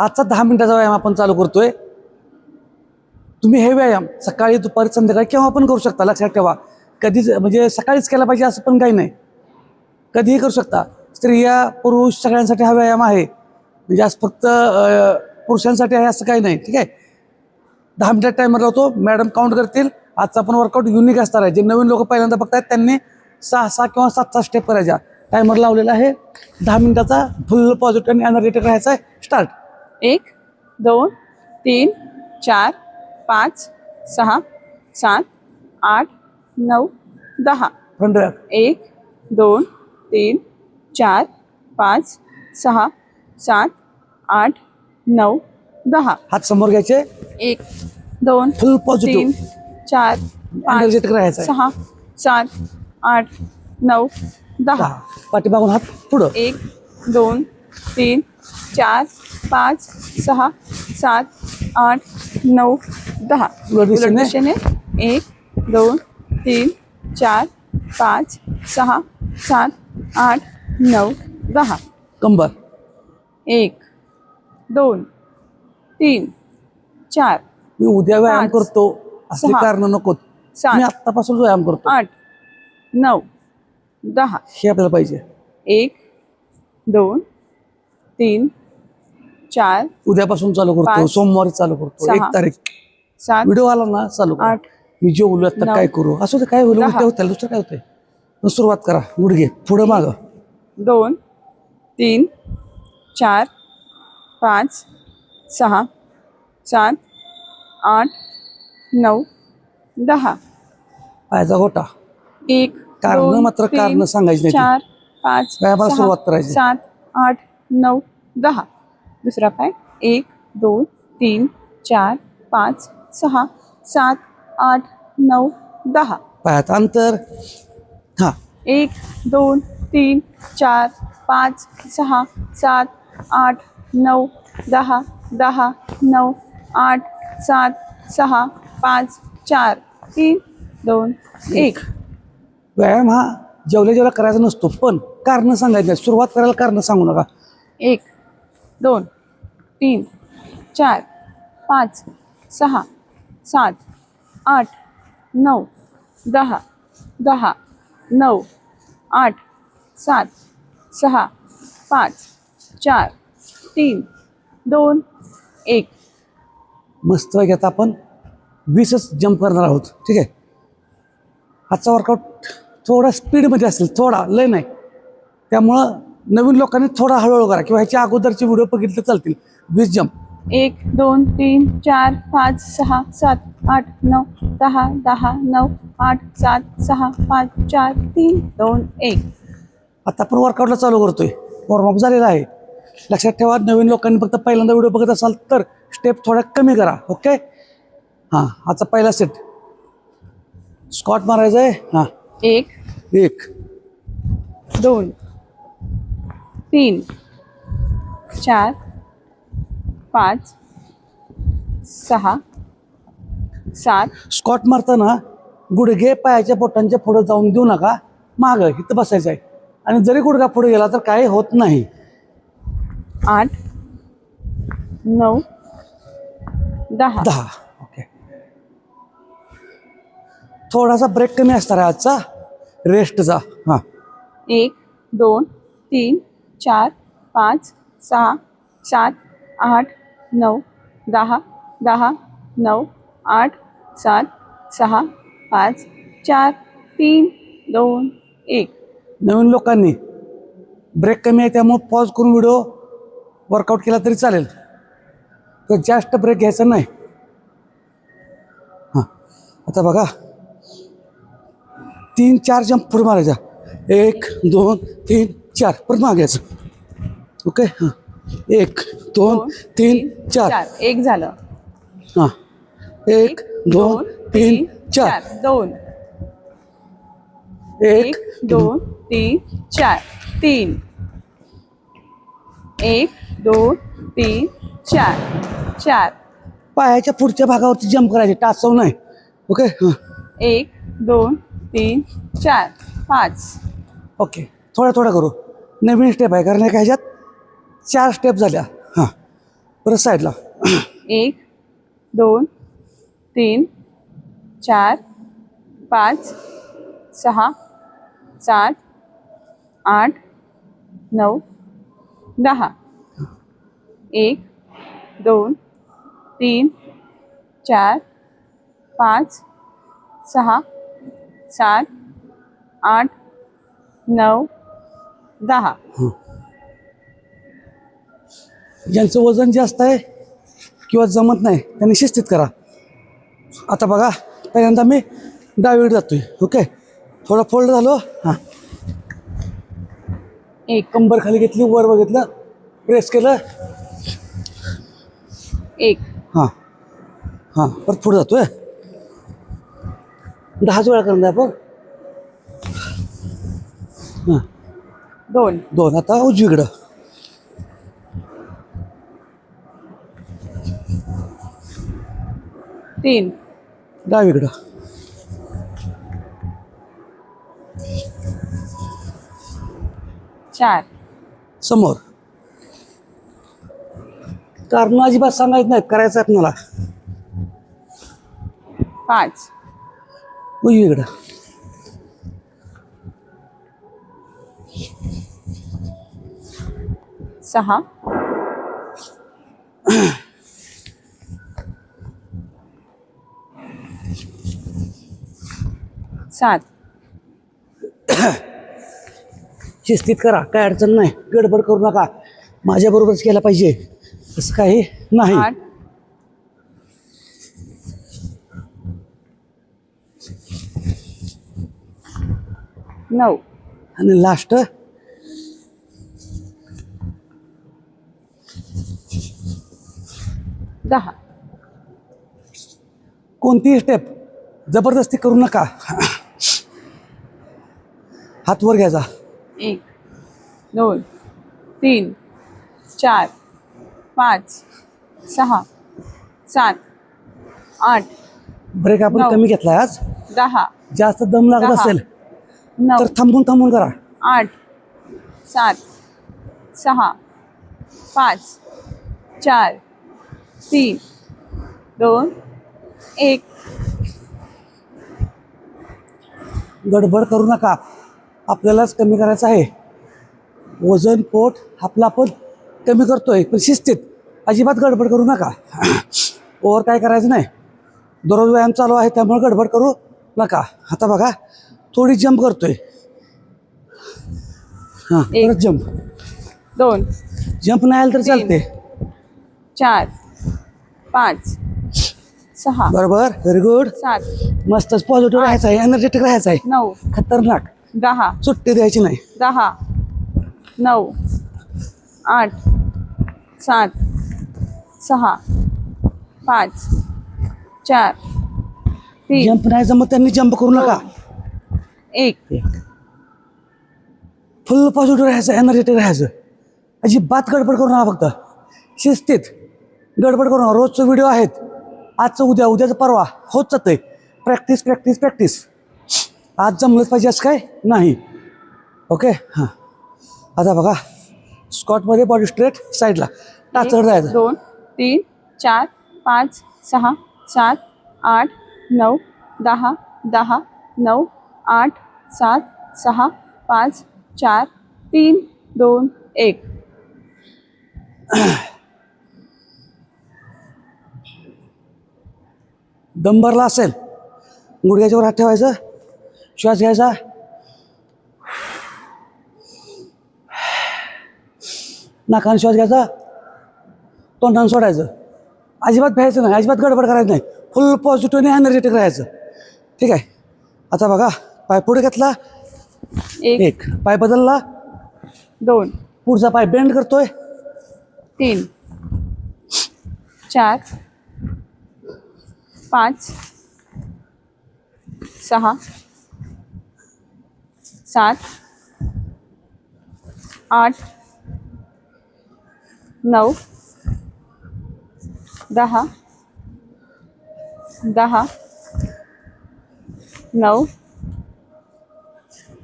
आजचा दहा मिनिटाचा व्यायाम आपण चालू करतोय. तुम्ही हे व्यायाम सकाळी दुपारी संध्याकाळी केव्हा पण करू शकता लक्षात ठेवा. कधीच म्हणजे सकाळीच केला पाहिजे असं पण काही नाही. कधीही करू शकता. स्त्रिया पुरुष सगळ्यांसाठी हा व्यायाम आहे. म्हणजे आज फक्त पुरुषांसाठी आहे असं काही नाही ठीक आहे? दहा मिनिटात टायमर लावतो. मॅडम काउंट करतील. आजचा पण वर्कआउट युनिक असणार आहे. जे नवीन लोक पहिल्यांदा बघतायत त्यांनी सहा सहा किंवा सात सहा स्टेप करायच्या. टायमर लावलेला आहे. दहा मिनिटाचा फुल पॉझिटिव्ह आणि एनर्जेटिक राहायचा आहे. स्टार्ट एक दोन तीन चार पाच सहा सात आठ नऊ दहा. एक दोन तीन चार पाच सहा सात आठ नऊ दहा. हात समोर घ्यायचे. एक दोन फुल तीन चार पाच सहा सात आठ नऊ दहा. दहा. पाठीमागून हात पुढं. एक दोन तीन चार पाच सहा सात आठ नऊ दहा. दिशेने? एक दोन तीन चार पाच सहा सात आठ नऊ दहा. कंबर. एक दोन तीन चार मी उद्या व्यायाम पाच, करतो. सहा, कारण नको. सात, मी आत्तापासून व्यायाम करतो. आठ नऊ दहा. हे आपल्याला पाहिजे. एक दोन तीन चार उद्यापासून चालू करतो पाच, सोमवारी चालू करतो सहा, एक तारीख सात व्हिडिओ आला ना चालू करा. आठ मी जे बोललो आता नऊ, काय करू असं ते काय होईल दहा. उलट्या होत्या दुसरं काय होतंय मग सुरुवात करा गुडघे पुढं माग दोन तीन चार पाच सहा सात आठ नऊ दहा पायाचा गोटा एक कारणं दोन, मात्र तीन, कारणं सांगायची नाहीत. चार पाच व्यायामाला सहा, सुरुवात करायची. सात आठ नऊ दहा. दुसरा पाय एक दोन तीन चार पाच सहा सात आठ नऊ दहा. पायात अंतर. हा. एक दोन तीन चार पाच सहा सात आठ नऊ दहा दहा नऊ आठ सात सहा पाच चार तीन दोन एक. व्यायाम हा जेवल्या जेवल्या करायचा नसतो पण कारण सांगायचं सुरुवात करायला कारण सांगू नका. एक दोन तीन चार पाच सहा सात आठ नऊ दहा दहा नऊ आठ सात सहा पाच चार तीन दोन एक. मस्त आहे आता आपण. वीसच जंप करणार आहोत. ठीक आहे? आजचा वर्कआउट थोडा स्पीडमध्ये असेल. थोडा लय नाही. त्यामुळं नवीन लोकांनी थोडा हळूहळू करा किंवा ह्याच्या अगोदरचे व्हिडिओ बघितले चालतील. वीस जंप एक दोन तीन चार पाच सहा सात आठ नऊ दहा दहा नऊ आठ सात सहा पाच चार तीन दोन एक. आता आपण वर्कआउटला चालू करतोय. वॉर्मअप झालेला आहे. लक्षात ठेवा नवीन लोकांनी फक्त पहिल्यांदा व्हिडिओ बघत असाल तर स्टेप थोडा कमी करा ओके हां आजचा पहिला सेट स्कॉट मारायचा आहे हां. एक एक. दोन. तीन चार पाच सहा सात. स्कॉट मारताना गुडघे पायाच्या बोटांच्या पुढे जाऊन देऊ नका. मागं इथं बसायचं आहे. आणि जरी गुडघा पुढे गेला तर काही होत नाही. आठ नऊ दहा. दहा. ओके. थोडासा ब्रेक कमी असणार आहे आजचा. रेस्टचा हां. एक दोन तीन चार पाच सहा सात आठ नऊ दहा दहा नऊ आठ सात सहा पाच चार तीन दोन एक. नवीन लोकांनी ब्रेक कमी आहे त्यामुळे पॉज करून व्हिडिओ वर्कआउट केला तरी चालेल. तर जास्त ब्रेक घ्यायचा नाही. हां आता बघा. तीन चार जंप पुढे मारायचा. एक दोन तीन चार परत मागायचं ओके हां. एक दोन तीन चार. एक झालं. हां. एक दोन तीन चार. दोन. एक दोन तीन चार. तीन. एक दोन तीन चार. चार. पायाच्या पुढच्या भागावरती जंप करायचे. टाचव नाही. ओके हां. एक दोन तीन चार. पाच. ओके थोडा थोडा करू. नवीन स्टेप आहे. कारण एका ह्याच्यात चार स्टेप झाल्या. हां. परत साईडला एक दोन तीन चार पाच सहा सात आठ नऊ दहा. एक दोन तीन चार पाच सहा सात आठ नऊ दहा. ज्यांचं वजन जास्त आहे किंवा जमत नाही त्यांनी शिस्तीत करा. आता बघा पहिल्यांदा मी डावीकडे जातोय ओके? थोडं फोल्ड झालो हां. एक कंबर खाली घेतली वर बघितलं प्रेस केलं. एक. हां. हां परत पुढे जातोय. दहाच वेळा करणार आपण. हां. दोन. दोन. आता उजवीकडं तीन. डावीकडं चार. समोर. कारण अजिबात सांगायचं नाहीत करायचं आहे मला पाच. उजवीकडं सहा. सात. शिस्तीत करा काय अडचण नाही. गडबड करू नका. माझ्याबरोबरच केलं पाहिजे. असं काही नाही. आठ. नऊ. आणि लास्ट दहा कोणतीही स्टेप जबरदस्ती करू नका हात वर घ्यायचा एक दोन तीन चार पाच सहा सात आठ ब्रेक आपण. कमी घेतलाय आज दहा जास्त दम लागत. असेल तर थांबून थांबून करा आठ सात सहा पाच चार तीन दोन. एक. गडबड करू नका. आपल्यालाच कमी करायचं आहे. वजन पोट आपलं आपण कमी करतोय पण शिस्तीत. अजिबात गडबड करू नका. ओवर काय करायचं नाही. दररोज व्यायाम चालू आहे त्यामुळे गडबड करू नका. आता बघा थोडी जंप करतोय. हां जंप दोन. जंप नाही आलं तर चालते चार. पाच सहा बरोबर व्हेरी गुड सात मस्तच पॉझिटिव्ह राहायचं आहे एनर्जेटिक राहायचं आहे. नऊ खतरनाक. दहा सुट्टी द्यायची नाही. दहा नऊ आठ सात सहा पाच चार तीन जंप नाही जमत त्यांनी जंप करू नका. एक. फुल पॉझिटिव्ह राहायचं एनर्जेटिक राहायचं. अजिबात गडबड करू नका फक्त. शिस्तीत. गडबड करू नका. रोजचं व्हिडिओ आहेत. आजचं उद्या उद्याचं परवा. होत जातंय. प्रॅक्टिस प्रॅक्टिस प्रॅक्टिस आज जमलंच पाहिजे असं काय? नाही. ओके हां. आता बघा. स्कॉटमध्ये बॉडी स्ट्रेट साईडला टाचर जायचं. दोन तीन चार पाच सहा सात आठ नऊ दहा दहा नऊ आठ सात सहा पाच चार तीन दोन एक. दम भरला असेल गुडघ्याच्यावर हात ठेवायचं. श्वास घ्यायचा. नाकाने श्वास घ्यायचा. तोंडाने सोडायचं. अजिबात भ्यायचं नाही अजिबात गडबड करायचं नाही. फुल पॉझिटिव्ह आणि एनर्जेटिक राहायचं. ठीक आहे? आता बघा पाय पुढे घेतला. एक. एक. पाय बदलला. दोन. पुढचा पाय बेंड करतोय. तीन. चार. पाच सहा सात आठ नऊ दहा दहा नऊ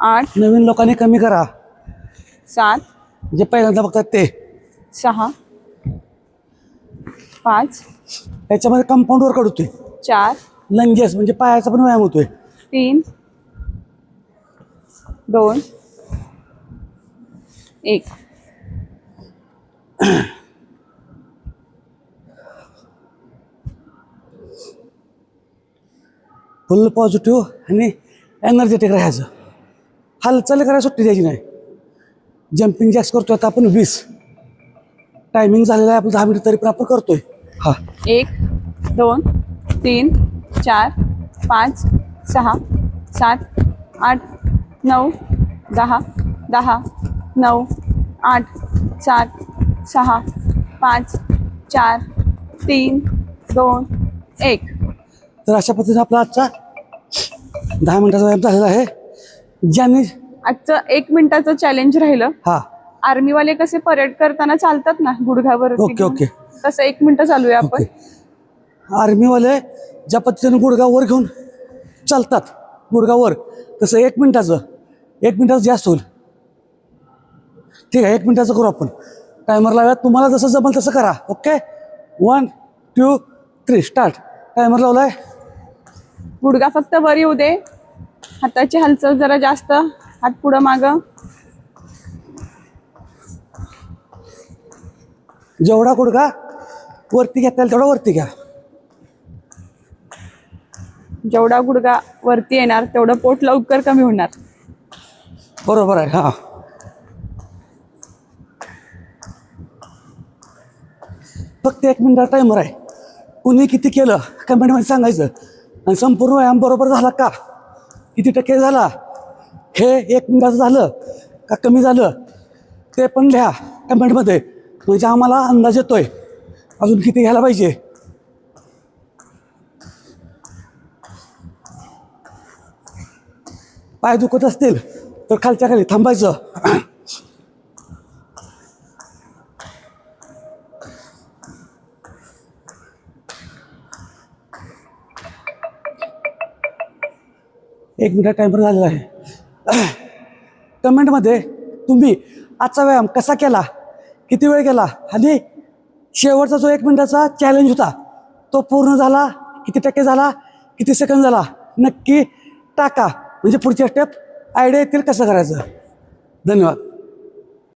आठ नवीन लोकांनी कमी करा. सात जे पहिल्यांदा बघतात ते. सहा पाच. याच्यामध्ये कंपाऊंड वर्कआउट होतोय चार. लंजेस म्हणजे पायाचा पण व्यायाम होतोय. तीन. दोन. एक. फुल पॉझिटिव्ह आणि एनर्जेटिक राहायचं. हालचाल करायला सुट्टी द्यायची नाही. जम्पिंग जॅक्स करतोय आता आपण वीस. टायमिंग झालेला आहे आपण दहा मिनिट तरी पण आपण करतोय. हा. एक दोन. तीन चार पाच सहा सात आठ नऊ दहा दहा नऊ आठ सात सहा पाच चार तीन दोन एक. तर अशा पद्धतीने आपला आजचा दहा मिनिटाचा व्यायाम झालेला आहे. ज्यांनी आजचं एक मिनिटाचं चॅलेंज राहिलं. हा. आर्मीवाले कसे परेड करताना चालतात ना गुडघ्यावरती ओके. ओके. तसं एक मिनिट चालूया आपण. ओके आर्मीवाले ज्या पद्धतीने गुडगावर घेऊन चालतात गुडगावर तसं एक मिनिटाचं एक मिनिटाचं जास्त होईल. ठीक आहे एक मिनिटाचं करू आपण. टायमर लावूयात. तुम्हाला जसं जमेल तसं करा. Okay one two three start timer लावलाय? गुडघा फक्त वर येऊ दे. हाताची हालचाल जरा जास्त. हात पुढं मागं. जेवढा गुडगा वरती घेता येईल तेवढा वरती घ्या. जेवढा गुडघा वरती येणार तेवढं पोट लवकर कमी होणार. बरोबर आहे हा. फक्त एक मिनिटाचा टायमर आहे. कुणी किती केलं कमेंटमध्ये सांगायचं. आणि संपूर्ण व्यायाम बरोबर झाला का? किती टक्के झाला? हे एक मिनिटाचं झालं का कमी झालं? ते पण लिहा कमेंटमध्ये म्हणजे आम्हाला अंदाज येतोय. अजून किती घ्यायला पाहिजे? पाय दुखत असतील तर खालच्या खाली थांबायचं. एक मिनिट टायमर झालेला आहे. कमेंटमध्ये तुम्ही आजचा व्यायाम कसा केला? किती वेळ केला आणि शेवटचा जो एक मिनिटाचा चॅलेंज होता तो पूर्ण झाला? किती टक्के झाला? किती सेकंद झाला? नक्की टाका. म्हणजे पुढच्या स्टेप आयडिया येतील कसं करायचं? धन्यवाद.